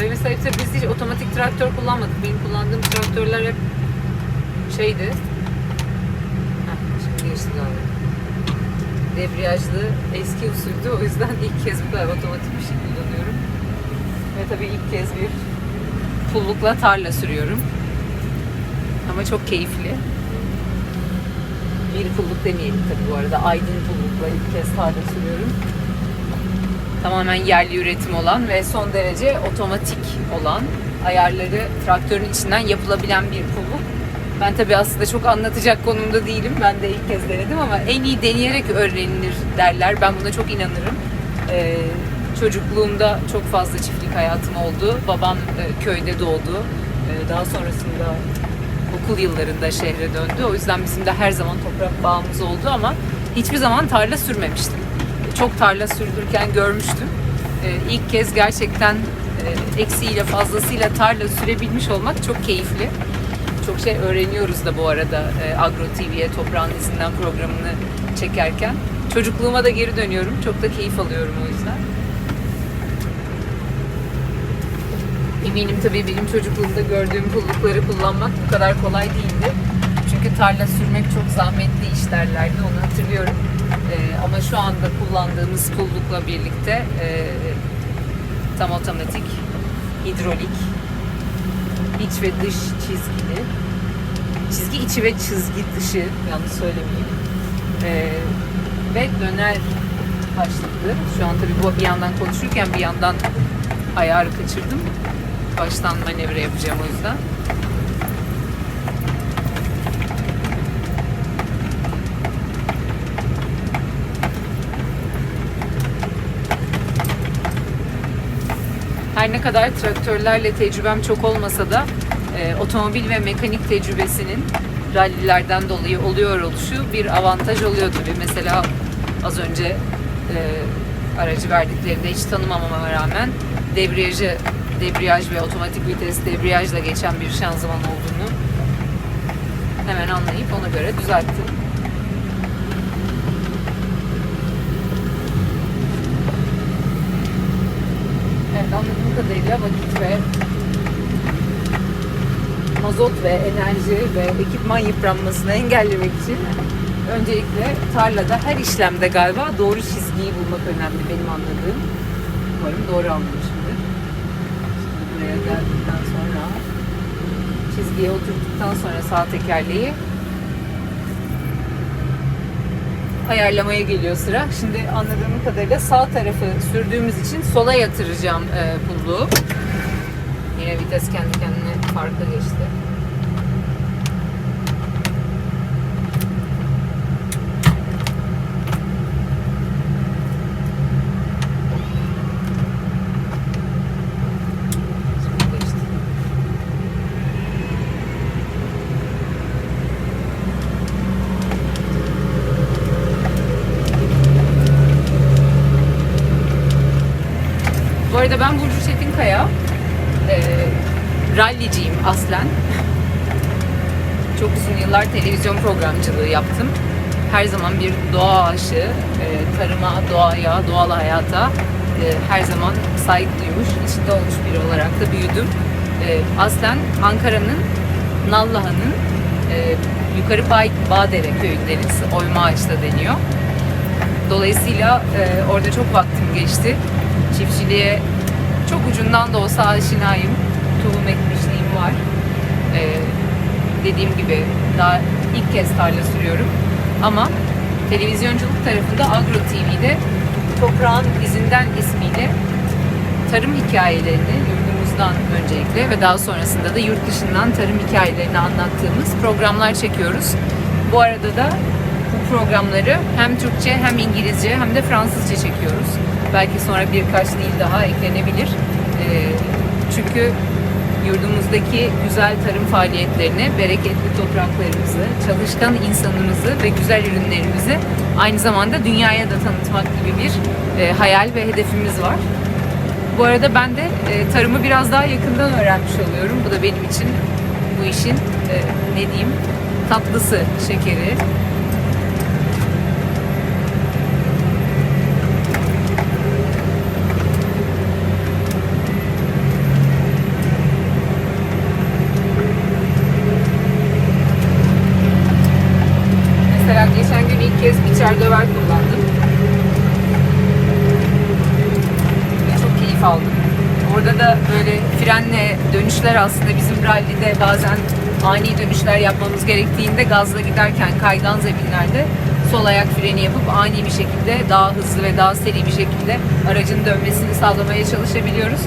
Söylemesi ayıptır biz hiç otomatik traktör kullanmadık. Benim kullandığım traktörler hep şeydi. Heh, şimdi geçti galiba. Debriyajlı eski usuldü. O yüzden ilk kez bu kadar otomatik bir şey kullanıyorum. Ve tabii ilk kez bir pullukla tarla sürüyorum. Ama çok keyifli. Bir pulluk demeyelim tabii bu arada. Aydın pullukla ilk kez tarla sürüyorum. Tamamen yerli üretim olan ve son derece otomatik olan ayarları traktörün içinden yapılabilen bir pulluk. Ben tabii aslında çok anlatacak konumda değilim. Ben de ilk kez denedim ama en iyi deneyerek öğrenilir derler. Ben buna çok inanırım. Ee, çocukluğumda çok fazla çiftlik hayatım oldu. Babam e, köyde doğdu. Ee, daha sonrasında okul yıllarında şehre döndü. O yüzden bizim de her zaman toprak bağımız oldu ama hiçbir zaman tarla sürmemiştim. Çok tarla sürdürken görmüştüm. Ee, ilk kez gerçekten e, eksiğiyle fazlasıyla tarla sürebilmiş olmak çok keyifli. Çok şey öğreniyoruz da bu arada e, Agro TV'ye Toprağın İzinden programını çekerken. Çocukluğuma da geri dönüyorum. Çok da keyif alıyorum o yüzden. Eminim tabii benim çocukluğumda gördüğüm pullukları kullanmak bu kadar kolay değildi. Çünkü tarla sürmek çok zahmetli iş derlerdi onu hatırlıyorum. Ee, ama şu anda kullandığımız pullukla birlikte e, tam otomatik, hidrolik, iç ve dış çizgili, çizgi içi ve çizgi dışı yanlış söylemeyeyim. Ee, ve döner başlıklı. Şu an tabii bu bir yandan konuşurken bir yandan ayarı kaçırdım. Baştan manevra yapacağım o yüzden. Her ne kadar traktörlerle tecrübem çok olmasa da e, otomobil ve mekanik tecrübesinin rallilerden dolayı oluyor oluşu bir avantaj oluyor tabii. Mesela az önce e, aracı verdiklerinde hiç tanımamama rağmen debriyajı debriyaj ve otomatik vites debriyajla geçen bir şanzıman olduğunu hemen anlayıp ona göre düzelttim. Evet anladığım kadarıyla vakit ve mazot ve enerji ve ekipman yıpranmasını engellemek için öncelikle tarlada her işlemde galiba doğru çizgiyi bulmak önemli benim anladığım. Umarım doğru anlamışımdır. Şimdi buraya geldikten sonra çizgiye oturttuktan sonra sağ tekerleği ayarlamaya geliyor sıra. Şimdi anladığım kadarıyla sağ tarafı sürdüğümüz için sola yatıracağım e, pulluğu. Yine vites kendi kendine farklı geçti. Şimdi geçti. Bu arada ben Burcu Çetinkaya. E, ralliciyim aslen. Çok uzun yıllar televizyon programcılığı yaptım. Her zaman bir doğa aşığı, e, tarıma, doğaya, doğal hayata e, her zaman saygı duymuş, içinde olmuş biri olarak da büyüdüm. E, aslen Ankara'nın Nallıhan'ın e, Yukarı Bay, Bağdere köyündeniz. Oyma Ağaç'ta deniyor. Dolayısıyla e, orada çok vaktim geçti. Çiftçiliğe çok ucundan da olsa aşinayım. Tohum ekmişliğim var. E, dediğim gibi daha ilk kez tarla sürüyorum. Ama televizyonculuk tarafında Agro TV'de Toprağın İzinden ismiyle tarım hikayelerini yurdumuzdan öncelikle ve daha sonrasında da yurt dışından tarım hikayelerini anlattığımız programlar çekiyoruz. Bu arada da bu programları hem Türkçe hem İngilizce hem de Fransızca çekiyoruz. Belki sonra birkaç dil daha eklenebilir. Ee, çünkü yurdumuzdaki güzel tarım faaliyetlerini, bereketli topraklarımızı, çalışkan insanımızı ve güzel ürünlerimizi aynı zamanda dünyaya da tanıtmak gibi bir e, hayal ve hedefimiz var. Bu arada ben de e, tarımı biraz daha yakından öğrenmiş oluyorum. Bu da benim için bu işin e, ne diyeyim tatlısı, şekeri. biçer döver kullandım. Ve çok keyif aldım. Orada da böyle frenle dönüşler aslında bizim rallide bazen ani dönüşler yapmamız gerektiğinde gazla giderken kaygan zeminlerde sol ayak freni yapıp ani bir şekilde daha hızlı ve daha seri bir şekilde aracın dönmesini sağlamaya çalışabiliyoruz.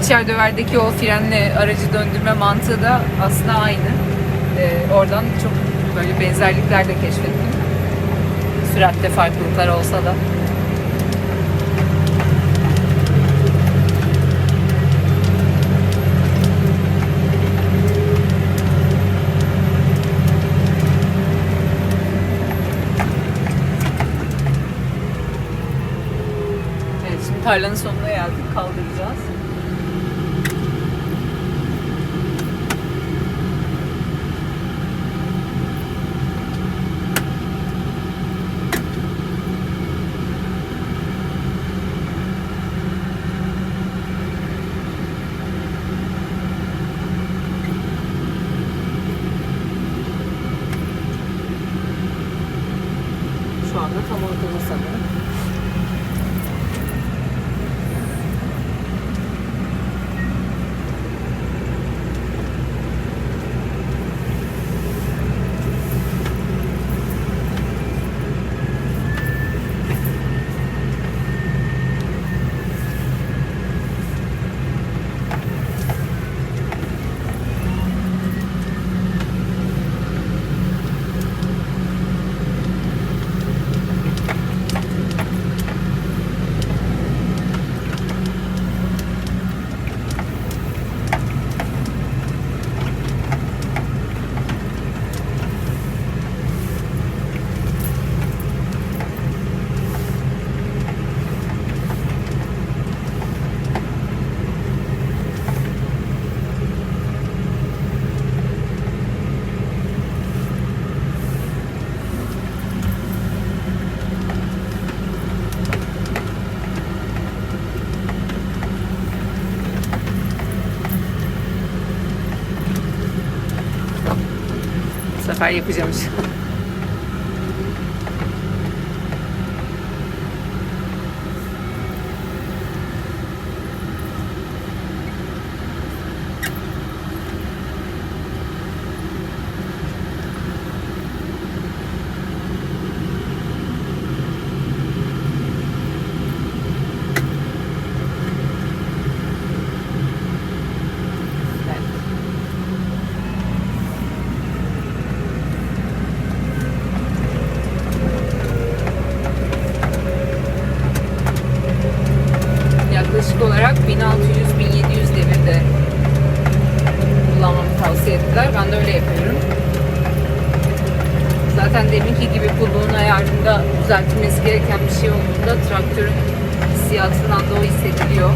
Biçer döverdeki o frenle aracı döndürme mantığı da aslında aynı. Ee, oradan çok böyle benzerlikler de keşfettim. Süratte farklılıklar olsa da. Evet şimdi tarlanın sonuna geldik. Kaldıracağız. Şu anda tam ortada sanırım. Bu sefer yapacağım işte. Evet. yaklaşık olarak 1600-1700 devirde kullanmamı tavsiye ettiler. Ben de öyle yapıyorum. Zaten deminki gibi kulluğun ayarında düzeltilmesi gereken bir şey olduğunda traktörün hissiyatından da o hissediliyor.